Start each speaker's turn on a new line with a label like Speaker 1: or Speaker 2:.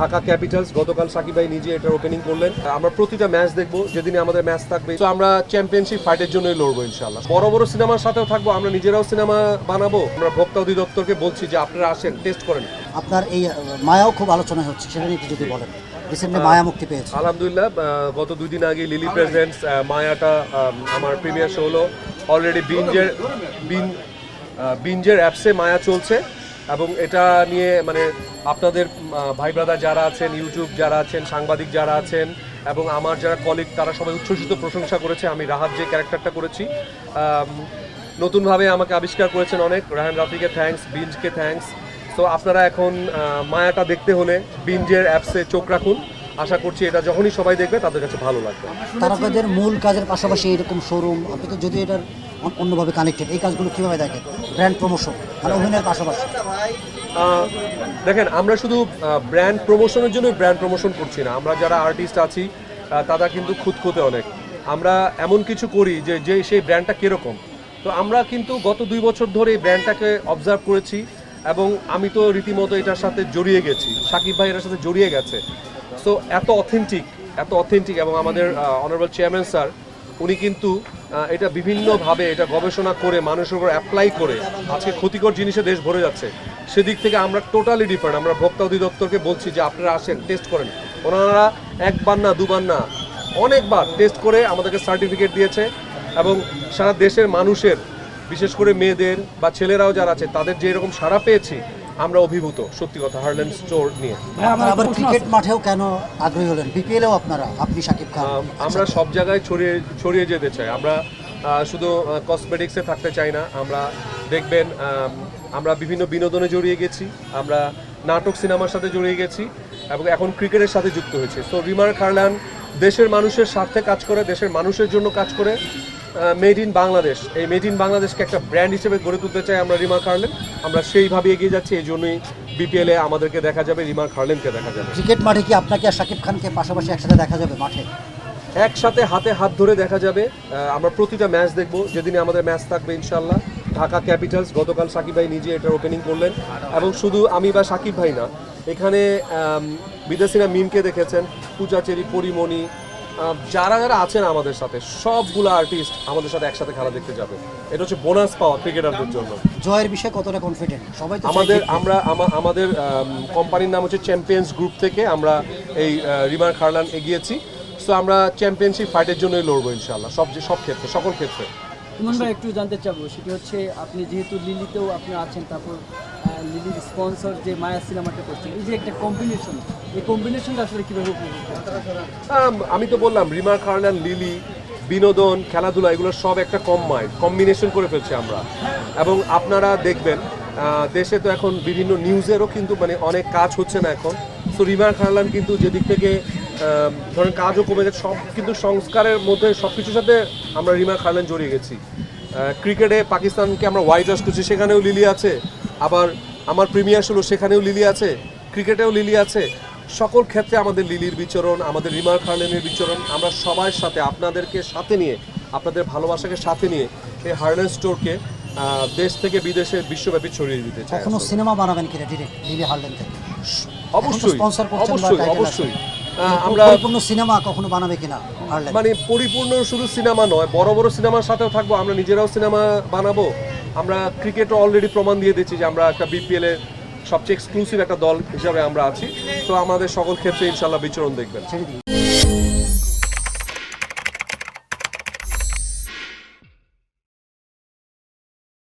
Speaker 1: Dhaka Capitals গতকাল সাকিব ভাই নিজে এটার ওপেনিং করলেন। আমরা প্রতিটা ম্যাচ দেখব যেদিনে আমাদের ম্যাচ থাকবে। তো আমরা চ্যাম্পিয়নশিপ ফাইটের জন্যই লড়বো ইনশাল্লাহ বড় বড় সিনেমার সাথেও থাকব আমরা নিজেরাও সিনেমা বানাবো। আমরা ভোক্তা অধিদপ্তরকে বলছি যে আপনারা আসেন টেস্ট করেন।
Speaker 2: আপনার এই মায়াও খুব আলোচনা হচ্ছে সেটা নিয়ে যদি বলেন। রিসেন্টলি মায়া মুক্তি পেয়েছে।
Speaker 1: আলহামদুলিল্লাহ গত দুই দিন আগে লিলি প্রেজেন্টস মায়াটা আমার প্রিমিয়ার শো হলো। অলরেডি বিঞ্জের বিন বিঞ্জের অ্যাপসে মায়া চলছে। এবং এটা নিয়ে মানে আপনাদের ভাই ব্রাদার যারা আছেন, ইউটিউব যারা আছেন, সাংবাদিক যারা আছেন, এবং আমার যারা কলিগ তারা সবাই উচ্ছ্বসিত প্রশংসা করেছে। আমি রাহাত যে ক্যারেক্টারটা করেছি নতুনভাবে আমাকে আবিষ্কার করেছেন অনেক। রাহান রাফিকে থ্যাঙ্কস বিঞ্জকে থ্যাঙ্কস তো আপনারা এখন মায়াটা দেখতে হলে বিঞ্জের অ্যাপসে চোখ রাখুন। আশা করছি এটা যখনই সবাই দেখবে, তাদের কাছে ভালো লাগবে।
Speaker 2: তারকাদের মূল কাজের পাশাপাশি এরকম শোরুম আপনি তো যদি এটার অন্যভাবে কানেক্টেড এই কাজগুলো কীভাবে দেখেন? ব্র্যান্ড প্রমোশন মানে অভিনয়ের পাশাপাশি।
Speaker 1: দেখেন, আমরা শুধু ব্র্যান্ড প্রমোশনের জন্য ব্র্যান্ড প্রমোশন করছি না। আমরা যারা আর্টিস্ট আছি তারা কিন্তু খুঁতখুঁতে অনেক। আমরা এমন কিছু করি যে যে সেই ব্র্যান্ডটা কীরকম। তো আমরা কিন্তু গত দুই বছর ধরে এই ব্র্যান্ডটাকে অবজার্ভ করেছি এবং আমি তো রীতিমতো এটার সাথে জড়িয়ে গেছি। সাকিব ভাই এটার সাথে জড়িয়ে গেছে। সো এত অথেন্টিক এত অথেন্টিক এবং আমাদের অনারেবল চেয়ারম্যান স্যার উনি কিন্তু এটা বিভিন্নভাবে এটা গবেষণা করে, মানুষের উপর অ্যাপ্লাই করে, আজকে ক্ষতিকর জিনিসে দেশ ভরে যাচ্ছে। সেদিক থেকে আমরা টোটালি ডিফারেন্ট আমরা ভোক্তা অধিদপ্তরকে বলছি যে আপনারা আসেন টেস্ট করেন। ওনারা একবার না, দুবার না, অনেকবার টেস্ট করে আমাদেরকে সার্টিফিকেট দিয়েছে এবং সারা দেশের মানুষের, বিশেষ করে মেয়েদের বা ছেলেরাও যারা আছে, তাদের যে এরকম সাড়া পেয়েছি আমরা অভিভূত সত্যি কথা হার্ল্যান্ড স্টোর নিয়ে।
Speaker 2: আবার ক্রিকেট মাঠেও কেন আগ্রহী হলেন? বিপিএলেও আপনারা আপনি সাকিব খান।
Speaker 1: আমরা সব জায়গায় ছড়িয়ে ছড়িয়ে যেতে চাই। আমরা আহ, শুধু কসমেটিক্সে থাকতে চাই না। আমরা দেখবেন আম, আমরা বিভিন্ন বিনোদনে জড়িয়ে গেছি। আমরা নাটক সিনেমার সাথে জড়িয়ে গেছি এবং এখন ক্রিকেটের সাথে যুক্ত হয়েছে। তো রিমার খারলান দেশের মানুষের স্বার্থে কাজ করে দেশের মানুষের জন্য কাজ করে। Made in Bangladesh. এই মেড ইন বাংলাদেশকে একটা ব্র্যান্ড হিসেবে গড়ে তুলতে চাই আমরা রিমার খারলেন। আমরা সেইভাবে এগিয়ে যাচ্ছি এই জন্যই বিপিএলে আমাদেরকে দেখা যাবে রিমার খারলেনকে দেখা যাবে।
Speaker 2: ক্রিকেট মাঠে কি আপনাকে আর সাকিব খানকে পাশাপাশি একসাথে দেখা যাবে মাঠে?
Speaker 1: একসাথে হাতে হাত ধরে দেখা যাবে। আমরা প্রতিটা ম্যাচ দেখব যেদিনে আমাদের ম্যাচ থাকবে ইনশাল্লাহ ঢাকা ক্যাপিটালস গতকাল সাকিব ভাই নিজে এটার ওপেনিং করলেন। এবং শুধু আমি বা সাকিব ভাই না এখানে বিদেশিরা মিমকে দেখেছেন পূজাচেরি পরিমণি যারা যারা আছেন আমাদের সাথে সবগুলো আর্টিস্ট আমাদের সাথে একসাথে খেলা দেখতে যাবে। এটা হচ্ছে বোনাস পাওয়া ক্রিকেটারদের জন্য।
Speaker 2: জয়ের বিষয়ে কতটা কনফিডেন্ট সবাই
Speaker 1: আমাদের আমরা আমাদের কোম্পানির নাম হচ্ছে চ্যাম্পিয়ন্স গ্রুপ থেকে আমরা এই রিমার খারলান এগিয়েছি। সো আমরা চ্যাম্পিয়নশিপ ফাইটের জন্যই লড়বো ইনশাল্লাহ সব যে সব ক্ষেত্রে সকল ক্ষেত্রে।
Speaker 3: ইমন ভাই একটু জানতে চাবো সেটি হচ্ছে আপনি যেহেতু লিলিতেও আপনি আছেন তারপর লিলির স্পন্সর যে মায়া সিনেমাটা করছেন, এই যে একটা কম্বিনেশন এই কম্বিনেশনটা আসলে কীভাবে?
Speaker 1: আমি তো বললাম রিমার খারলান লিলি, বিনোদন, খেলাধুলা, এগুলো সব একটা কম্বাইন কম্বিনেশন করে ফেলছি আমরা। এবং আপনারা দেখবেন দেশে তো এখন বিভিন্ন নিউজেরও কিন্তু মানে অনেক কাজ হচ্ছে না এখন। তো রিমার খারলান কিন্তু যেদিক থেকে ধরেন কাজও কমে গেছে সব কিন্তু সংস্কারের মধ্যে সব কিছুর সাথে আমরা রিমার খারলান জড়িয়ে গেছি। ক্রিকেটে পাকিস্তানকে আমরা হোয়াইট ওয়াশ করছি, সেখানেও লিলি আছে। আবার আমার প্রিমিয়ার ষোলো সেখানেও লিলি আছে ক্রিকেটেও লিলি আছে। সকল ক্ষেত্রে আমাদের লিলির বিচরণ আমাদের রিমার খার্লেনের বিচরণ আমরা সবার সাথে আপনাদেরকে সাথে নিয়ে আপনাদের ভালোবাসাকে সাথে নিয়ে এই হার্লেন স্টোরকে দেশ থেকে বিদেশে বিশ্বব্যাপী ছড়িয়ে দিতে চাই
Speaker 2: কখনো সিনেমা বানাবেন কিনা ডিরেক্ট? লিলি হারলেন থেকে
Speaker 1: অবশ্যই অবশ্যই অবশ্যই। আহ, আমরা
Speaker 2: পরিপূর্ণ সিনেমা কখনো বানাবে কিনা
Speaker 1: মানে পরিপূর্ণ শুধু সিনেমা নয় বড় বড় সিনেমার সাথেও থাকব আমরা নিজেরাও সিনেমা বানাবো। আমরা ক্রিকেটও অলরেডি প্রমাণ দিয়ে দিচ্ছি যে আমরা একটা বিপিএল এর সবচেয়ে এক্সক্লুসিভ একটা দল হিসাবে আমরা আছি। তো আমাদের সকল ক্ষেত্রে ইনশাল্লাহ বিচরণ দেখবেন।